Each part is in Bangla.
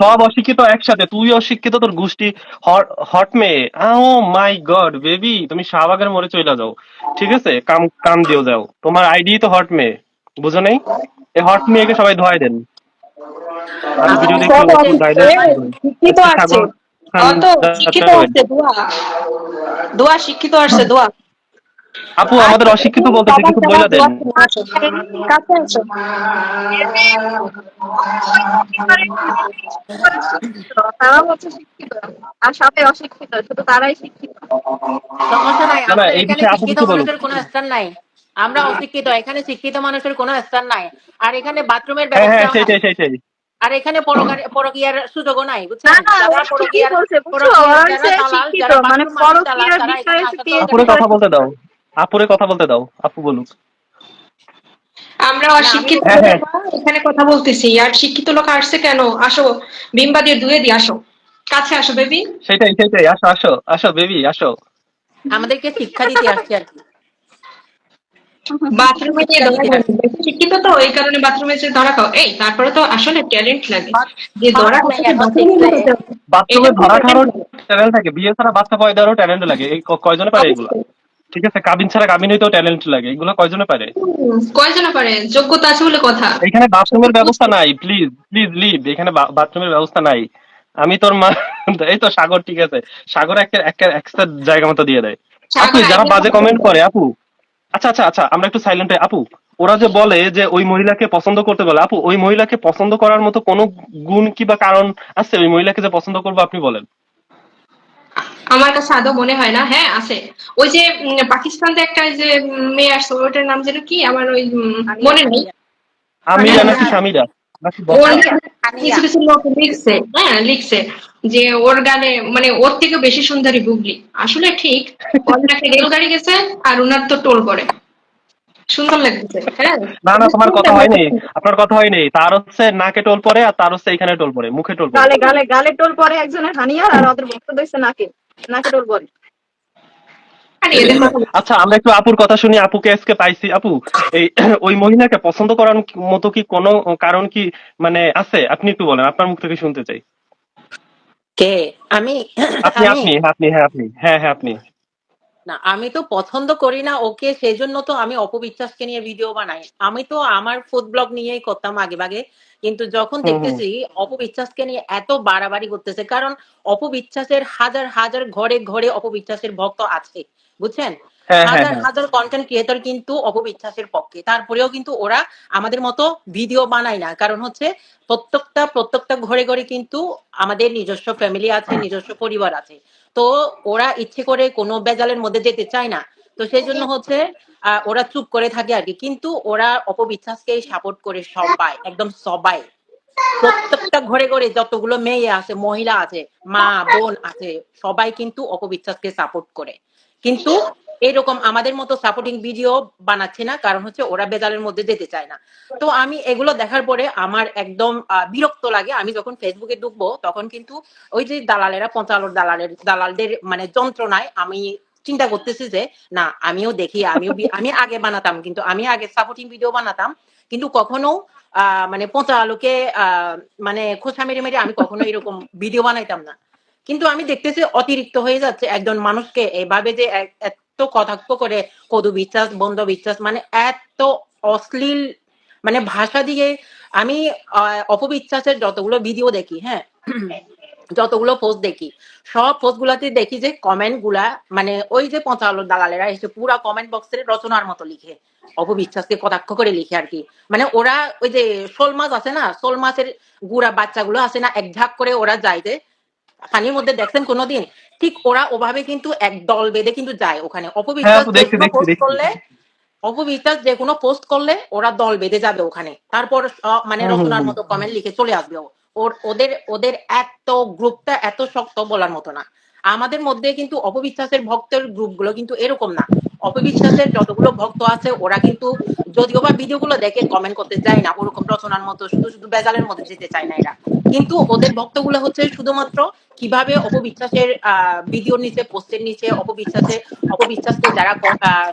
সব অশিক্ষিত একসাথে তুই অশিক্ষিত তোর গোষ্ঠী হট মেয়ে। ও মাই গড বেবি তুমি শাহবাগের মোড়ে চলে যাও। ঠিক আছে? কাম কাম দিও যাও। তোমার আইডি তো হট মেয়ে। বুঝো নাই? এই হট মেয়েকে সবাই ধোয়াই দেন। গাইডেন্স শিক্ষিত আছে। শিক্ষিত আছে দোয়া। দোয়া শিক্ষিত আছে দোয়া। আপু আমাদের অশিক্ষিত বলতে দেন আছো তারা হচ্ছে শিক্ষিত আর সবাই অশিক্ষিত শুধু তারাই শিক্ষিত সমস্যা নাই মানুষের কোনো স্থান নাই। আমরা অশিক্ষিত এখানে শিক্ষিত মানুষের কোনো স্থান নাই। আর এখানে বাথরুমের হ্যাঁ হ্যাঁ ব্যবস্থা আর এখানে পরকিয়ার সুযোগও নাই বুঝছেন? মানে কথা বলতে দাও। আপুরে কথা বলতে দাও আপু বলুক। আমরা অশিক্ষিত হ্যাঁ, হ্যাঁ। এখানে কথা বলতেছি। আর শিক্ষিত লোক আসছে কেন? আসো বিম্বা দিয়ে ধুয়ে দিয়ে আসো। কাছে আসো বেবি। সেটাই সেটাই আসো আসো আসো বেবি আসো। আমাদেরকে শিক্ষা দিতে আসছে আর কি। বাথরুমে গিয়ে ধরা শিক্ষিত তো এই কারণে বাথরুমে যে ধরা খাও। এই তারপরে তো আসলে ট্যালেন্ট লাগে। যে ধরা বাথরুমে ধরা খাওয়ার ট্যালেন্ট থাকে। বিয়ে ছাড়া বাচ্চা পয়দারও ট্যালেন্ট লাগে। এই কয়জনে পারে এগুলো? ঠিক আছে কাবিন ছাড়া কাবিন হইতেও ট্যালেন্ট লাগে এগুলো কয়জনে পারে? কয়জনে পারে? যোগ্যতা আছে বলে কথা। এখানে বাথরুমের ব্যবস্থা নাই প্লিজ প্লিজ লিভ এখানে বাথরুমের ব্যবস্থা নাই। আমি তোর মা এই তো সাগর ঠিক আছে। সাগর একটা একটা একটা জায়গা মতো দিয়ে দেয়। আপু যারা বাজে কমেন্ট করে আপু। আচ্ছা আচ্ছা আচ্ছা আমরা একটু সাইলেন্ট আপু ওরা যে বলে যে ওই মহিলাকে পছন্দ করতে বলে আপু ওই মহিলাকে পছন্দ করার মতো কোনো গুণ কি বা কারণ আছে? ওই মহিলাকে যে পছন্দ করব আপনি বলেন। আমার কাছে আদৌ মনে হয় না। হ্যাঁ আছে। ওই যে পাকিস্তান থেকে একটা যে মেয়ে আসছে ওটার নাম যেন কি? আমার ওই মনে নেই। আমি আমিরা। নাকি স্বামীরা নাকি ওর বসরা? কিছু কিছু লোক লিখছে। হ্যাঁ লিখছে যে ওর গানে মানে ওর থেকে বেশি সুন্দরী বুবলি। আসলে ঠিক ওর নাকি রেলগাড়ি গেছে আর ওনার তো টোল করে সুন্দর লাগতেছে হ্যাঁ। না না তোমার কথা হয়নি। আপনার কথা হয়নি। তার হচ্ছে নাকে টোল পরে আর তার হচ্ছে এখানে টোল পরে মুখে টোল পরে গালে গালে গালে টোল পরে একজনের হানিয়ার আর ওদের দিচ্ছে নাকে। নাকে কথা বল- আচ্ছা আমরা একটু আপুর কথা শুনি আপুকে আজকে পাইছি। আপু এই ওই মহিলাকে পছন্দ করার মতো কি কোনো কারণ কি মানে আছে? আপনি একটু বলেন আপনার মুখ থেকে শুনতে চাই। কে? আমি? আপনি আপনি আপনি হ্যাঁ আপনি। হ্যাঁ হ্যাঁ আপনি। না আমি তো পছন্দ করি না ওকে সেই জন্য তো আমি অপবিশ্বাসকে নিয়ে ভিডিও বানাই। আমি তো আমার ফুড ব্লগ নিয়েই করতাম আগে ভাগে। কিন্তু যখন। দেখতেছি অপবিশ্বাসকে নিয়ে এত বাড়াবাড়ি করতেছে কারণ অপবিশ্বাসের হাজার হাজার ঘরে ঘরে অপবিশ্বাসের ভক্ত আছে বুঝছেন? হাজার হাজার কন্টেন্ট ক্রিয়েটর কিন্তু অপবিশ্বাসের পক্ষে। তারপরেও কিন্তু ওরা আমাদের মতো ভিডিও বানায় না। কারণ হচ্ছে প্রত্যেকটা প্রত্যেকটা ঘরে ঘরে কিন্তু আমাদের নিজস্ব ফ্যামিলি আছে নিজস্ব পরিবার আছে। তো ওরা ইচ্ছে করে কোনো বেজালের মধ্যে যেতে চায় না। তো সেই জন্য হচ্ছে ওরা চুপ করে থাকে আর কি। কিন্তু ওরা অপবিশ্বাসকে সাপোর্ট করে সবাই একদম সবাই। প্রত্যেকটা ঘরে ঘরে যতগুলো মেয়ে আছে মহিলা আছে মা বোন আছে সবাই কিন্তু অপবিশ্বাসকে সাপোর্ট করে। কিন্তু এরকম আমাদের মতো সাপোর্টিং ভিডিও বানাচ্ছে না, কারণ হচ্ছে ওরা বেজালের মধ্যে যেতে চায় না। তো আমি এগুলো দেখার পরে আমার একদম বিরক্ত লাগে। আমি যখন ফেসবুকে ঢুকবো, তখন কিন্তু ওই যে দালালেরা পঞ্চালোর দালালের, দালালদের মানে যন্ত্রণায় আমি চিন্তা করতেছি যে, না, আমিও দেখি, আমিও আমি আগে বানাতাম, কিন্তু আমি আগে সাপোর্টিং ভিডিও বানাতাম। কিন্তু কখনো মানে পচা আলুকে মানে খোসা মেরে মেরে আমি কখনো এরকম ভিডিও বানাইতাম না। কিন্তু আমি দেখতেছি অতিরিক্ত হয়ে যাচ্ছে। একজন মানুষকে এভাবে যে এত কটাক্ষ করে কদু বিশ্বাস বন্ধ বিশ্বাস মানে এত অশ্লীল মানে ভাষা দিয়ে আমি অপবিশ্বাসের যতগুলো ভিডিও দেখি হ্যাঁ? যতগুলো পোস্ট দেখি, সব পোস্ট গুলাতে দেখি যে কমেন্টগুলা মানে ওই যে পঞ্চালো দালালেরা এসে পুরা কমেন্ট বক্সের রচনার মতো লিখে অপবিশ্বাসকে কটাক্ষ করে লিখে আর কি। মানে ওরা ওই যে শোল মাছ আছে না, শোল মাছের গুড়া বাচ্চাগুলো আছে না, এক ঝাঁক করে ওরা যায় যে, পানির মধ্যে দেখছেন কোনোদিন? ঠিক ওরা ওভাবে কিন্তু এক দল বেঁধে কিন্তু যায় ওখানে। হ্যাঁ অপবিশ্বাস আপু যে দেখছি কোনো দেখছি পোস্ট করলে অপবিশ্বাস যে কোনো পোস্ট করলে ওরা দল বেঁধে যাবে ওখানে। তারপর মানে রচনার মতো কমেন্ট লিখে চলে আসবে ওর ওদের ওদের এত গ্রুপটা এত শক্ত বলার মতো না। আমাদের মধ্যে কিন্তু অপবিশ্বাসের ভক্তের গ্রুপগুলো কিন্তু এরকম না। অপবিশ্বাসের যতগুলো ভক্ত আছে, ওরা কিন্তু যদিও বা ভিডিওগুলো দেখে কমেন্ট করতে চায় না, ওরকম রচনার মতো, শুধু শুধু বেজালের মধ্যে যেতে চায় না এরা। কিন্তু ওদের ভক্তগুলো হচ্ছে শুধুমাত্র কীভাবে অপবিশ্বাসের ভিডিওর নিচে, পোস্টের নিচে অপবিশ্বাসে অপবিশ্বাসকে যারা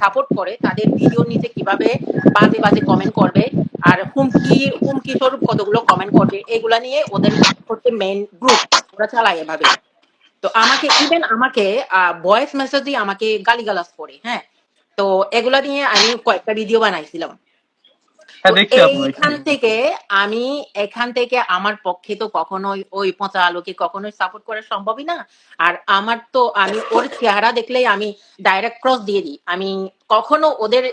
সাপোর্ট করে, তাদের ভিডিওর নিচে কীভাবে বাজে বাজে কমেন্ট করবে, আর হুমকি হুমকি স্বরূপ কতগুলো কমেন্ট করবে, এগুলা নিয়ে ওদের হচ্ছে মেইন গ্রুপ ওরা চালায় এভাবে। তো আমাকে ইভেন আমাকে ভয়েস মেসেজ দিয়ে আমাকে গালিগালাজ করে হ্যাঁ? তো এগুলা নিয়ে আমি কয়েকটা ভিডিও বানাইছিলাম। হ্যাঁ এইখান থেকে আমি এখান থেকে আমার পক্ষে তো কখনোই ওই পচা আলোকে কখনোই সাপোর্ট করা সম্ভবই না। আর আমার তো আমি ওর চেহারা দেখলেই আমি ডাইরেক্ট ক্রস দিয়ে দিই। আমি কখনো ওদের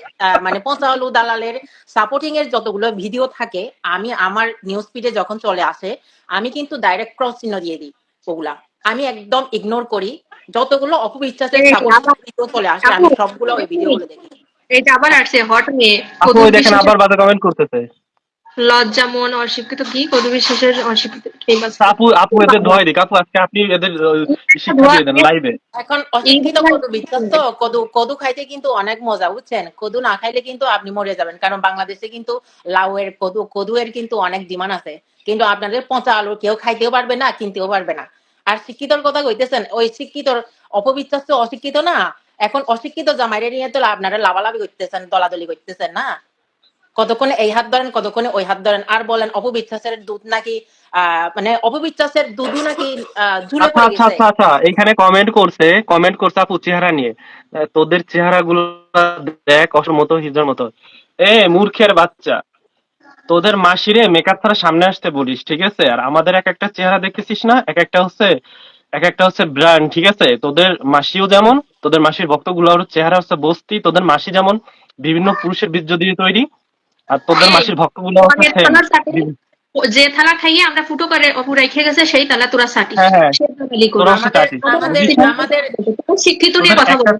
মানে পচা আলু দালালের সাপোর্টিং এর যতগুলো ভিডিও থাকে আমি আমার নিউজ ফিডে যখন চলে আসে আমি কিন্তু ডাইরেক্ট ক্রস চিহ্ন দিয়ে দিই ওগুলা। আমি একদম ইগনোর করি। যতগুলো অপবিশ্বাসের ভিডিও চলে আসে আমি সবগুলো ওই ভিডিওগুলো দেখি। এটা আবার আসছে হট মেয়ে দেখেন আবার বাজে কমেন্ট করতেছে। লজ্জা মন অশিক্ষিত কি? কদু বিশ্বাসের অশিক্ষিত। আপু আপু এদের ধোয় দিক আপু আজকে আপনি এদের শিক্ষা দিয়ে দেন লাইভে এখন অশিক্ষিত কদু বিশ্বাস তো কদু কদু খাইতে কিন্তু অনেক মজা বুঝছেন? কদু না খাইলে কিন্তু আপনি মরে যাবেন কারণ বাংলাদেশে কিন্তু লাউয়ের কদু কদুয়ের কিন্তু অনেক ডিমান্ড আছে। কিন্তু আপনাদের পচা আলু কেউ খাইতেও পারবে না কিনতেও পারবে না। আর শিক্ষিতর কথা কইতেছেন ওই শিক্ষিতর অপবিশ্বাস তো অশিক্ষিত না? এখন অশিক্ষিত জামাইরে নিয়ে তো আপনারা লাভালাভি করতেছেন দলাদলি করতেছেন না? কতক্ষণে এই হাত ধরেন কতক্ষণে ওই হাত ধরেন? আর বলেন অপবিশ্বাসের দুধ নাকি আহ মানে অপবিশ্বাসের দুধ নাকি ঝুলে আচ্ছা পড়ে আচ্ছা গেছে? আচ্ছা আচ্ছা এখানে কমেন্ট করছে কমেন্ট করছে আপু চেহারা নিয়ে। তোদের চেহারা গুলো দেখ অসর মতো হিজড়ার মতো। এ মূর্খের বাচ্চা। তোদের মাসিরে মেকআপ ছাড়া সামনে আসতে বলিস ঠিক আছে? আর আমাদের এক একটা চেহারা দেখতেছিস না? এক একটা হচ্ছে এক একটা হচ্ছে ব্র্যান্ড ঠিক আছে? তোদের মাসিও যেমন তোদের মাসির ভক্তগুলোর চেহারা হচ্ছে বস্তি তোদের মাসি যেমন বিভিন্ন পুরুষের বীর্য দিয়ে তৈরি আর তোদের মাসির ভক্তগুলো যে থালা খাইয়ে আমরা ফুটো করে অপু রেখে গেছে সেই থালা তোরা চাটি। হ্যাঁ, হ্যাঁ। আমাদের শিক্ষিত নিয়ে কথা বলো।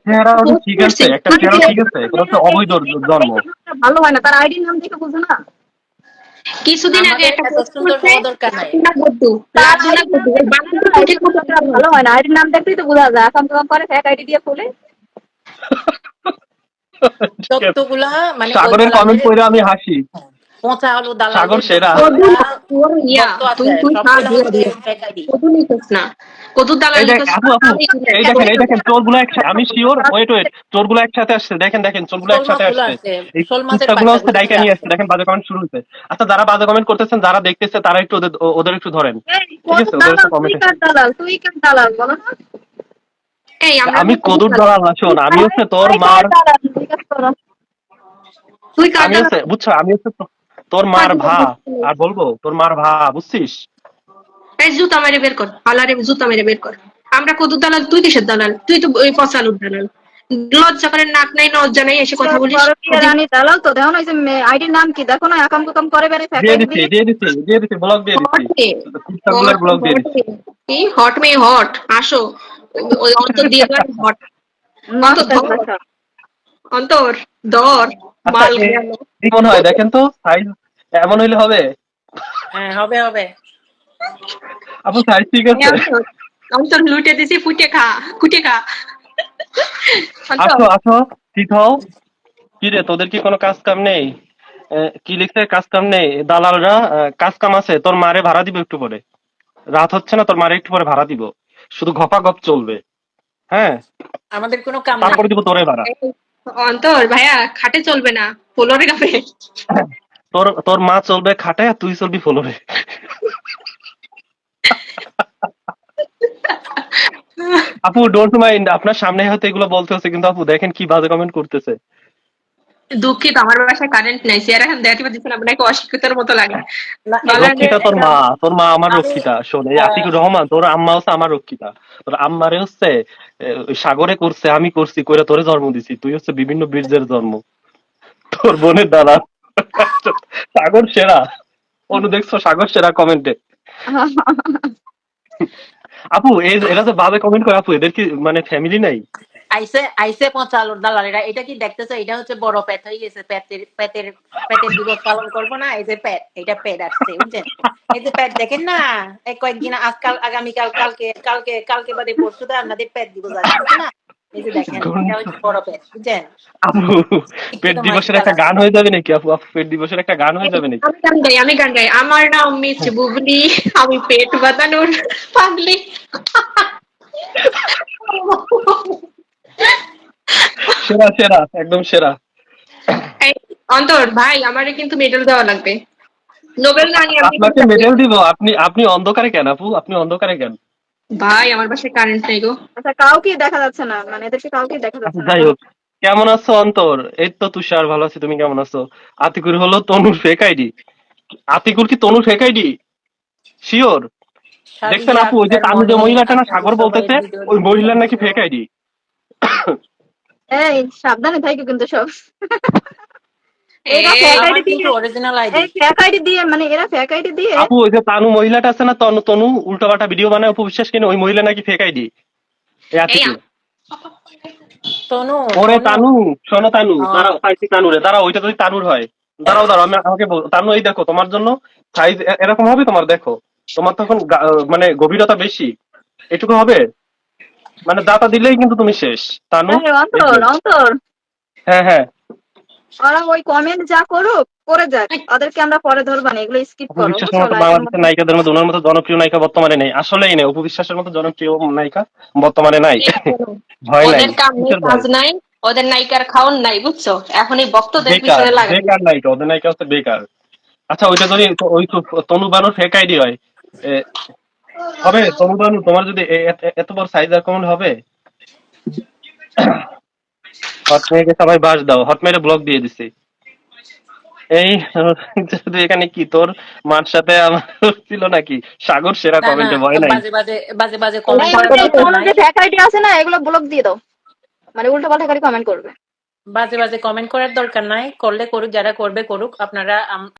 ঠিক আছে একটা ঠিক আছে অবৈধ জন্ম। ভালো হয় না। তার আইডির নাম দেখে বুঝো না। কিছুদিন আগে একটা সুন্দর হওয়া দরকার নাই। ঠিক মতো ভালো হয় না। আইডির নাম দেখলেই তো বোঝা যায়। কাম করে ফেক আইডি দিয়ে খুলে। যতগুলা মানে সাগরের কমেন্ট পড়ে আমি হাসি। পচা আলু দালাল সাগর সেরা। তুই তুই না দেখেন এই দেখেন চোরগুলো একসাথে আমি শিওর ওয়েট ওয়েট চোরগুলো একসাথে আসছে দেখেন দেখেন চোরগুলো একসাথে আসছে ডাইকা নিয়ে আসছে। দেখেন বাজে কমেন্ট শুরু হচ্ছে আচ্ছা যারা বাজে কমেন্ট করতেছেন যারা দেখতেছে তারা একটু ওদের ওদের একটু ধরেন ঠিক আছে ওদের একটু কমেন্ট দালাল তুই কার দালাল বলো না আমি কদুর দালাল না শোন আমি হচ্ছে তোর তুই মার তুই কার? তুই বুঝছ আমি হচ্ছে তো- তোর মার ভা আর বলব তোর মার ভা বুঝছিস? এই জুতা মেরে বের কর জুতা মেরে বের কর। আমরা কদু দালাল তুই কিসের দালাল? তুই তো ওই পচালুর দালাল। লজ্জা করে নাক নাই লজ্জা নাই এসে কথা বলিস? রানী দালাল তো দেখো না যে আইডির নাম কি? দেখো না আকাম কুকাম করে ফেক দিয়ে দিচ্ছি দিয়ে দিচ্ছি দিয়ে দিচ্ছি ব্লগ দিয়ে কুত্তাগুলোর ব্লগ দিয়ে কি? হট মে হট আসো। ওই অন্তর দিয়ে হট। অন্তর অন্তর দর। মাল আচ্ছা, গেল। হয় দেখেন তো সাইজ এমন হইলে হবে। হ্যাঁ হবে হবে। আপু সাইজ ঠিক আছে? অন্তর লুটে দিছি ফুটে খা কুটে খা। আসো আসো ঠিক হও। কি রে তোদের কি কোনো কাজ কাম নেই? আহ, কি লিখছে? কাজ কাম নেই। দালালরা কাজ কাম আছে তোর মারে ভাড়া দিব একটু পরে। রাত হচ্ছে না তোর মারে একটু পরে ভাড়া দিব। শুধু ঘপা গপ চলবে। হ্যাঁ? আমাদের কোনো কাম নাই। তারপরে দিব তোরে ভাড়া। অন্তর, ভাইয়া, খাটে চলবে না, ফ্লোরে কাপে তোর তোর মা চলবে খাটে আর তুই চলবি ফ্লোরে। আপু ডোন্ট মাইন্ড আপনার সামনে হয়তো এগুলো বলতে হচ্ছে কিন্তু আপু, দেখেন কি বাজে কমেন্ট করতেছে। দুঃখিত আমার বাসায় কারেন্ট নাই। চেয়ার এখন দেখতে পাচ্ছি না আপনাকে অশিক্ষিতার মতো লাগে। রক্ষিতা তোর মা তোর মা আমার রক্ষিতা শোন এই আতিকুর রহমান তোর আম্মা হচ্ছে আমার রক্ষিতা। তোর আম্মারে হচ্ছে সাগরে করছে আমি করছি করে তোরে জন্ম দিছি। তুই হচ্ছে বিভিন্ন বীর্যের জন্ম। তোর বোনের দ্বারা সাগর সেরা। অনু দেখছ সাগর সেরা কমেন্টে আপু এই এরা যে বাজে কমেন্ট করে আপু এদের কি মানে ফ্যামিলি নাই? আইসে আইসে পচা আলুর দালালেরা এটা কি দেখতেছে? এটা হচ্ছে বড় পেট হয়ে গেছে পেটের পেটের দিবস পালন করব না? এই যে পেট এটা পেট আসছে বুঝছেন? এই যে পেট দেখেন না? এই কয়েকদিন আজকাল আগামীকাল কালকে কালকে কালকে বাদে পরশু তো আপনাদের আসছে না? পেট দিবসের একটা গান হয়ে যাবে নাকি আপু? আপু পেট দিবসের একটা গান হয়ে যাবে নাকি? আমি গান গাই আমি গান গাই। আমার নাম মিস বুবলি আমি পেট বাঁধানোর পাগলি। সেরা সেরা একদম সেরা। এই, অন্তর ভাই আমারে কিন্তু মেডেল দেওয়া লাগবে। নোবেল না নিয়ে আপনাকে মেডেল দিব। আপনি আপনি অন্ধকারে কেন আপু? আপনি অন্ধকারে কেন? ভাই আমার বাসায় কারেন্ট নেই গো। আচ্ছা কাউকে দেখা যাচ্ছে না। মানে এদেরকে কাউকে দেখা যাচ্ছে আচ্ছা না যাই হোক। কেমন আছো অন্তর? এই তো তুষার ভালো আছি। তুমি কেমন আছো? আতিকুর হলো তনুর ফেক আইডি আতিকুর কি তনুর ফেক আইডি শিওর দেখছেন আপু ওই যে তানু যে মহিলাটা না সাগর বলতেছে ওই মহিলার নাকি ফেক আইডি এই সাবধানে থাকো কিন্তু সব। এরা fake আমার ID কিন্তু দিয়ে- অরিজিনাল আইডি এই দিয়ে মানে এরা ফেক দিয়ে আপু ওই যে তানু মহিলাটা আছে না তনু তনু উল্টো ভিডিও বানায় অপু বিশ্বাস কিনে ওই মহিলা নাকি ফেক আইডি তনু। ওরে তানু শোনো তানু। দাঁড়াও পাইছি তানুরে দাঁড়াও ওইটা যদি তানুর হয়। দাঁড়াও দাঁড়াও আমি আমাকে তানু এই দেখো তোমার জন্য সাইজ এরকম হবে তোমার দেখো। তোমার তখন গা- মানে গভীরতা বেশি। এটুকু হবে? মানে দাতা দিলেই কিন্তু তুমি শেষ। তানু এই অন্তর অন্তর। হ্যাঁ হ্যাঁ। ওরা ওই কমেন্ট যা করুক করে যাক। ওদেরকে আমরা পরে ধরবানি এগুলো স্কিপ করো। উপবিশ্বাসের মতো বাংলাদেশের নায়িকাদের মধ্যে ওনার মতো জনপ্রিয় নায়িকা বর্তমানে নেই। আসলেই নেই। উপবিশ্বাসের মতো জনপ্রিয় নায়িকা বর্তমানে নাই। ভয় নাই। ওদের কাজ নাই ওদের নায়িকার খাওন নাই বুঝছ? এখন এই ভক্তদের পিছনে লাগে বেকার নায়িকা ওদের নায়িকা হচ্ছে বেকার। আচ্ছা ওইটা যদি ওই তো তনু বানুর ফেক আইডি হয়। এ, হবে? তনু বানু তোমার যদি এ- এত বড় সাইজ আর কমন হবে? হট সবাই বাস দাও। হট মেয়ের ব্লক দিয়ে দিছি। এই শুধু এখানে কি তোর মার সাথে আমার ছিল নাকি? সাগর সেরা না, কমেন্টে না, ভয় নাই। বাজে বাজে বাজে বাজে এই কমেন্ট ওই যে কোনো যে ফেক আইডি আছে না এগুলো ব্লক দিয়ে দাও। মানে উল্টো পাল্টা করে কমেন্ট করবে। বাজে বাজে কমেন্ট করার দরকার নাই। করলে করুক যারা করবে করুক। আপনারা